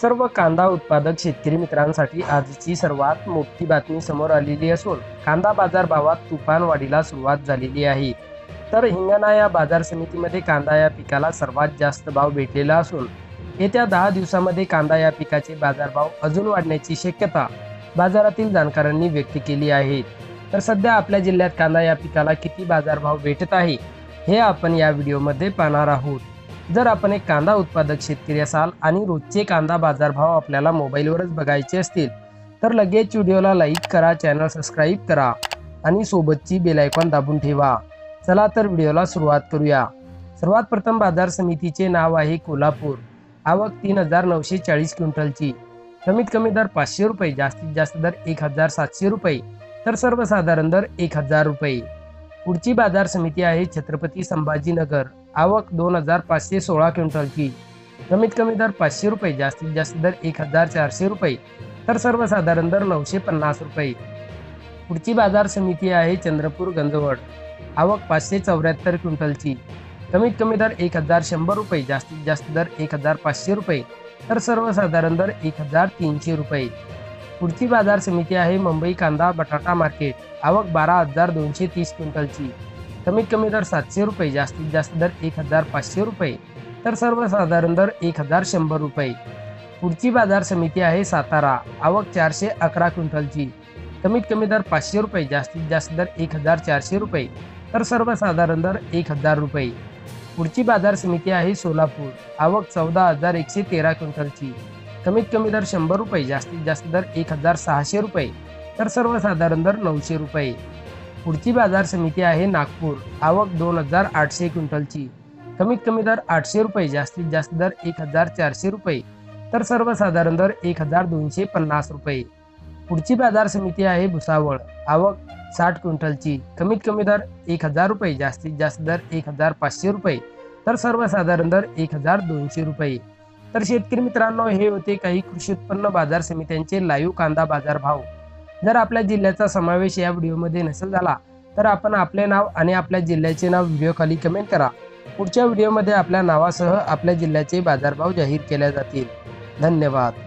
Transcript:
सर्व कांदा उत्पादक शेतकरी मित्रांसाठी आजची सर्वात मोठी बातमी समोर आलेली असून कांदा बाजार भावात तुफान वाढीला सुरुवात झालेली आहे. तर हिंगणा या बाजार समितीमध्ये कांदा या पिकाला सर्वात जास्त भाव भेटलेला असून येत्या दहा दिवसामध्ये कांदा या पिकाचे बाजारभाव अजून वाढण्याची शक्यता बाजारातील जाणकारांनी व्यक्त केली आहे. तर सध्या आपल्या जिल्ह्यात कांदा या पिकाला किती बाजारभाव भेटत आहे हे आपण या व्हिडिओमध्ये पाहणार आहोत. जर आपण एक कांदा उत्पादक शेतकरी असाल आणि रोजचे कांदा बाजारभाव आपल्याला मोबाईलवरच बघायचे असतील तर लगेच व्हिडिओला लाईक करा चॅनल सबस्क्राईब करा आणि सोबतची बेल आयकॉन दाबून ठेवा. चला तर व्हिडिओला सुरुवात करूया. सर्वात प्रथम बाजार समितीचे नाव आहे कोल्हापूर. आवक तीन हजार नऊशे चाळीस क्विंटलची. कमीत कमी दर पाचशे रुपये जास्तीत जास्त दर एक हजार सातशे रुपये तर सर्वसाधारण दर एक हजार रुपये. पुढची बाजार समिती आहे छत्रपती संभाजीनगर. आवक दोन हजार पाचशे सोळा क्विंटलची. कमीत कमी दर पाचशे रुपये जास्तीत जास्त दर एक हजार चारशे रुपये तर सर्वसाधारण दर नऊशे पन्नास रुपये. पुढची बाजार समिती आहे चंद्रपूर गंजवड. आवक पाचशे चौऱ्याहत्तर क्विंटलची. कमीत कमी दर एक हजार शंभर रुपये जास्तीत जास्त दर एक हजार पाचशे रुपये तर सर्वसाधारण दर एक हजार तीनशे रुपये. पुढची बाजार समिती आहे मुंबई कांदा बटाटा मार्केट. आवक बारा हजार दोनशे तीस क्विंटलची. कमीत कमी दर सातशे रुपये जास्तीत जास्त दर एक हजार पाचशे रुपये. तर सर्वसाधारण दर एक हजार शंभर रुपये. पुढची बाजार समिती आहे सातारा. आवक चारशे अकरा क्विंटलची. कमीत कमी दर पाचशे रुपये जास्तीत जास्त दर एक हजार चारशे रुपये. तर सर्वसाधारण दर एक हजार रुपये. पुढची बाजार समिती आहे सोलापूर. आवक चौदा हजार एकशे तेरा क्विंटलची. कमीत कमी दर शंभर रुपये जास्तीत जास्त दर एक हजार सहाशे रुपये. तर सर्वसाधारण दर नऊशे रुपये. पुढची बाजार समिती आहे नागपूर. आवक दोन हजार आठशे क्विंटलची. कमीत कमी दर आठशे रुपये जास्तीत जास्त दर एक हजार चारशे रुपये. तर सर्वसाधारण दर एक हजार दोनशे पन्नास रुपये. पुढची बाजार समिती आहे भुसावळ. आवक साठ क्विंटलची. कमीत कमी दर एक हजार रुपये जास्तीत जास्त दर एक हजार पाचशे रुपये. तर सर्वसाधारण दर एक हजार दोनशे रुपये. तर शेतकरी मित्रांनो हे होते काही कृषी उत्पन्न बाजार समित्यांचे लाईव्ह कांदा बाजार भाव जर आपल्या जिल्ह्याचा समावेश या व्हिडिओमध्ये नसेल झाला तर आपण आपले नाव आणि आपल्या जिल्ह्याचे नाव व्हिडिओ खाली कमेंट करा. पुढच्या व्हिडिओमध्ये आपल्या नावासह आपल्या जिल्ह्याचे बाजारभाव जाहीर केले जातील. धन्यवाद.